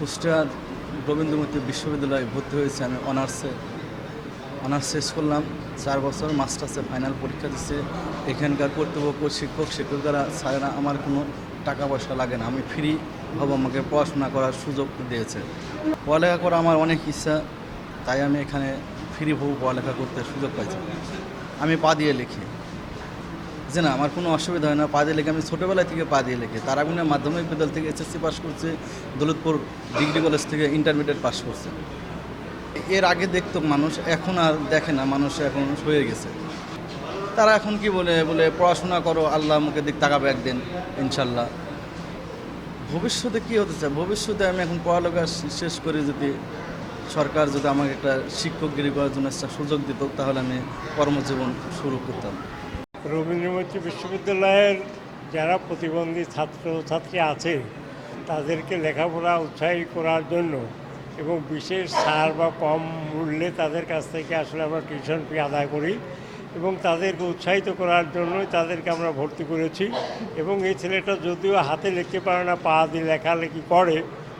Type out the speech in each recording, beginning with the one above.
কুষ্টিয়া রবীন্দ্রমূর্তি বিশ্ববিদ্যালয়ে ভর্তি হয়েছে আমি অনার্সে। অনার্স শেষ করলাম, চার বছর মাস্টার্সে ফাইনাল পরীক্ষা দিচ্ছে। এখানকার কর্তৃপক্ষ শিক্ষক, শিক্ষকরা, স্যারেরা আমার কোনো টাকা পয়সা লাগে না, আমি ফ্রি হব আমাকে পড়াশোনা করার সুযোগ দিয়েছে। পড়ালেখা করা আমার অনেক ইচ্ছা, তাই আমি এখানে ফ্রি হব পড়ালেখা করতে সুযোগ পাইছি। আমি পা দিয়ে লিখি। যে না, আমার কোনো অসুবিধা হয় না, পা দিয়ে লিখে। আমি ছোটোবেলা থেকে পা দিয়ে লিখি। তারাগুনের মাধ্যমিক বিদ্যালয় থেকে এসএসসি পাস করছে, দৌলতপুর ডিগ্রি কলেজ থেকে ইন্টারমিডিয়েট পাস করছে। এর আগে দেখতো মানুষ, এখন আর দেখে না, মানুষ এখন হয়ে গেছে। তারা এখন কি বলে বলে, পড়াশোনা করো, আল্লাহ মুখে দিক তাকাবে একদিন ইনশাল্লাহ। ভবিষ্যতে কি হতে চায়? ভবিষ্যতে আমি এখন পড়ালেখা শেষ করে যদি সরকার যদি আমাকে একটা শিক্ষকগিরি করার জন্য একটা সুযোগ দিত, তাহলে আমি কর্মজীবন শুরু করতাম। রবীন্দ্রমূর্তি বিশ্ববিদ্যালয়ের যারা প্রতিবন্ধী ছাত্র ছাত্রী আছে, তাদেরকে লেখাপড়া উৎসাহী করার জন্য এবং বিশেষ সার বা কম মূল্যে তাদের কাছ থেকে আসলে আমরা টিউশন ফি আদায় করি এবং তাদেরকে উৎসাহিত করার জন্যই তাদেরকে আমরা ভর্তি করেছি। এবং এই ছেলেটা যদিও হাতে লিখতে পারে না, পা দিয়ে লেখালেখি করে,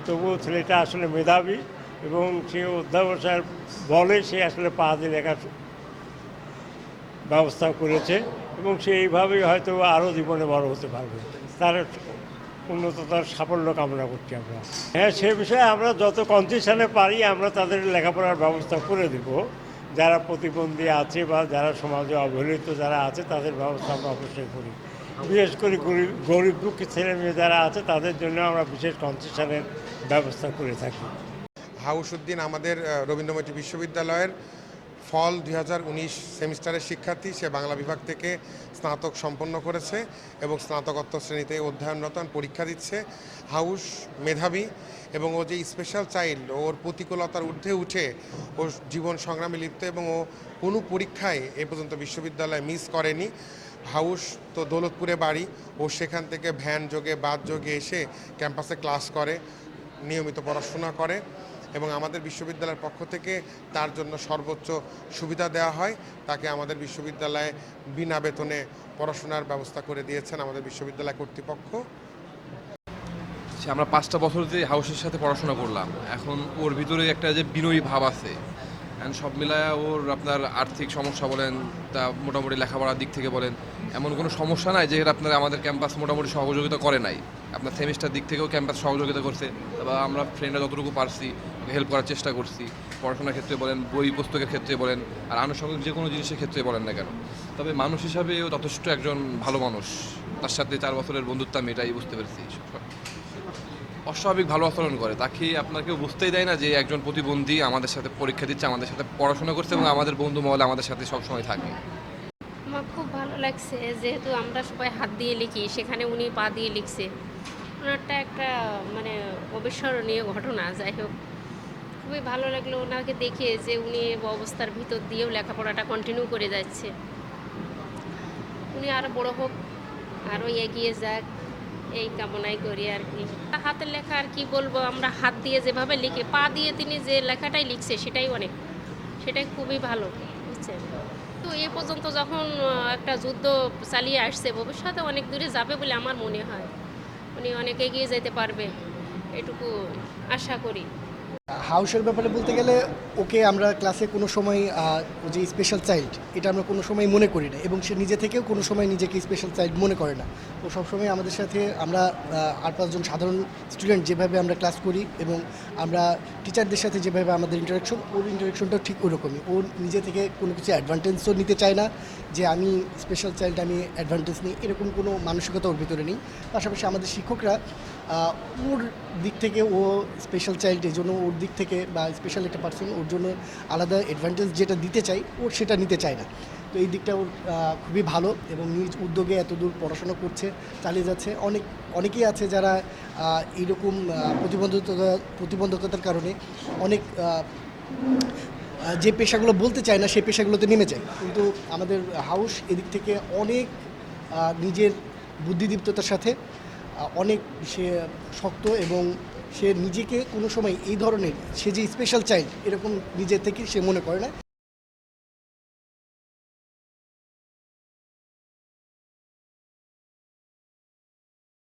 তবুও ছেলেটা আসলে মেধাবী এবং সে অধ্যাবসায়ের বলে সে আসলে পা দিয়ে লেখার ব্যবস্থা করেছে। এবং সে এইভাবেই হয়তো আরও জীবনে বড় হতে পারবে। তার উন্নততার সাফল্য কামনা করছি আমরা। হ্যাঁ সে বিষয়ে আমরা যত কনসেশনে পারি আমরা তাদের লেখাপড়ার ব্যবস্থা করে দেব। যারা প্রতিবন্ধী আছে বা যারা সমাজে অবহেলিত যারা আছে তাদের ব্যবস্থা আমরা অবশ্যই করি। বিশেষ করে গরিব গরিব দুঃখী ছেলে মেয়ে যারা আছে তাদের জন্য আমরা বিশেষ কনসেশনের ব্যবস্থা করে থাকি। হাউসুদ্দিন আমাদের আহ, রবীন্দ্রমূর্তি বিশ্ববিদ্যালয়ের ফল দুই হাজার উনিশ সেমিস্টারের শিক্ষার্থী, সে বাংলা বিভাগ থেকে স্নাতক সম্পন্ন করেছে এবং স্নাতকোত্তর শ্রেণীতে অধ্যয়নরত পরীক্ষা দিচ্ছে। হাউস মেধাবী এবং ও যে স্পেশাল চাইল্ড ওর প্রতিকূলতার ঊর্ধ্বে উঠে ওর জীবন সংগ্রামে লিপ্ত এবং ও কোনো পরীক্ষায় এ পর্যন্ত বিশ্ববিদ্যালয়ে মিস করেনি। হাউস তো দৌলতপুরে বাড়ি, ও সেখান থেকে ভ্যান যোগে বাদ যোগে এসে ক্যাম্পাসে ক্লাস করে, নিয়মিত পড়াশোনা করে। এবং আমাদের বিশ্ববিদ্যালয়ের পক্ষ থেকে তার জন্য সর্বোচ্চ সুবিধা দেওয়া হয়। তাকে আমাদের বিশ্ববিদ্যালয়ে বিনা বেতনে পড়াশোনার ব্যবস্থা করে দিয়েছেন আমাদের বিশ্ববিদ্যালয় কর্তৃপক্ষ। আমরা পাঁচটা বছর যে হাউসের সাথে পড়াশোনা করলাম, এখন ওর ভিতরে একটা যে বিনয়ী ভাব আছে And সব মিলায় ওর আপনার আর্থিক সমস্যা বলেন, তা মোটামুটি লেখাপড়ার দিক থেকে বলেন, এমন কোনো সমস্যা নাই যে আপনার আমাদের ক্যাম্পাস মোটামুটি সহযোগিতা করে নাই। আপনার সেমিস্টার দিক থেকেও ক্যাম্পাস সহযোগিতা করছে বা আমরা ফ্রেন্ডরা যতটুকু পারছি হেল্প করার চেষ্টা করছি, পড়াশোনার ক্ষেত্রে বলেন, বই পুস্তকের ক্ষেত্রে বলেন, আর আনুষঙ্গিক যে কোনো জিনিসের ক্ষেত্রে বলেন না কেন। তবে মানুষ হিসাবে ও যথেষ্ট একজন ভালো মানুষ। তার সাথে চার বছরের বন্ধুত্ব আমি এটাই বুঝতে পেরেছি অস্বাভাবিক ভালো আচরণ করে। তাকে আপনার কেউ বুঝতেই দেয় না যে একজন প্রতিবন্ধী আমাদের সাথে পরীক্ষা দিচ্ছে, আমাদের সাথে পড়াশোনা করছে এবং আমাদের বন্ধু মহলে আমাদের সাথে সবসময় থাকে? আমার খুব ভালো লাগছে যেহেতু আমরা সবাই হাত দিয়ে লিখি, সেখানে উনি পা দিয়ে লিখছে। ওনারটা একটা মানে অবিস্মরণীয় ঘটনা, যাই হোক। খুবই ভালো লাগল ওনাকে দেখে যে উনি অবস্থার ভিতর দিয়েও লেখাপড়াটা কন্টিনিউ করে যাচ্ছে। উনি আরও বড় হোক আরও এগিয়ে যাক। এই কামনাই করি আর কি। হাতের লেখা আর কি বলব, আমরা হাত দিয়ে যেভাবে লিখি, পা দিয়ে তিনি যে লেখাটাই লিখছে, সেটাই অনেক। সেটাই খুবই ভালো, বুঝছেন? তো এ পর্যন্ত যখন একটা যুদ্ধ চালিয়ে আসছে, ভবিষ্যতে অনেক দূরে যাবে বলে আমার মনে হয়। উনি অনেক এগিয়ে যেতে পারবে, এটুকু আশা করি। হাউসের ব্যাপারে বলতে গেলে, ওকে আমরা ক্লাসে কোনো সময় যে স্পেশাল চাইল্ড এটা আমরা কোনো সময় মনে করি না এবং সে নিজে থেকেও কোনো সময় নিজেকে স্পেশাল চাইল্ড মনে করে না। ও সবসময় আমাদের সাথে আমরা আট পাঁচজন সাধারণ স্টুডেন্ট যেভাবে আমরা ক্লাস করি এবং আমরা টিচারদের সাথে যেভাবে আমাদের ইন্টারাকশন ওর ইন্টারাকশনটাও ঠিক ওরকমই। ও নিজে থেকে কোনো কিছু অ্যাডভান্টেজও নিতে চায় না যে আমি স্পেশাল চাইল্ড আমি অ্যাডভান্টেজ নিই, এরকম কোনো মানসিকতা ওর ভিতরে নেই। পাশাপাশি আমাদের শিক্ষকরা ওর দিক থেকে ও স্পেশাল চাইল্ড এই জন্য ওর দিক থেকে বা স্পেশাল একটা পার্সন ওর জন্য আলাদা অ্যাডভান্টেজ যেটা দিতে চাই, ও সেটা নিতে চায় না। তো এই দিকটা ওর খুবই ভালো এবং নিজ উদ্যোগে এত দূর পড়াশোনা করছে, চালিয়ে যাচ্ছে। অনেক, অনেকেই আছে যারা এইরকম প্রতিবন্ধকতা, প্রতিবন্ধকতার কারণে অনেক যে পেশাগুলো বলতে চায় না, সেই পেশাগুলোতে নেমে যায়। কিন্তু আমাদের হাউস এদিক থেকে অনেক নিজের বুদ্ধিদীপ্ততার সাথে অনেক সে শক্ত এবং সে নিজেকে কোনো সময় এই ধরনের, সে যে স্পেশাল চাইল্ড এরকম নিজে থেকে সে মনে করে না।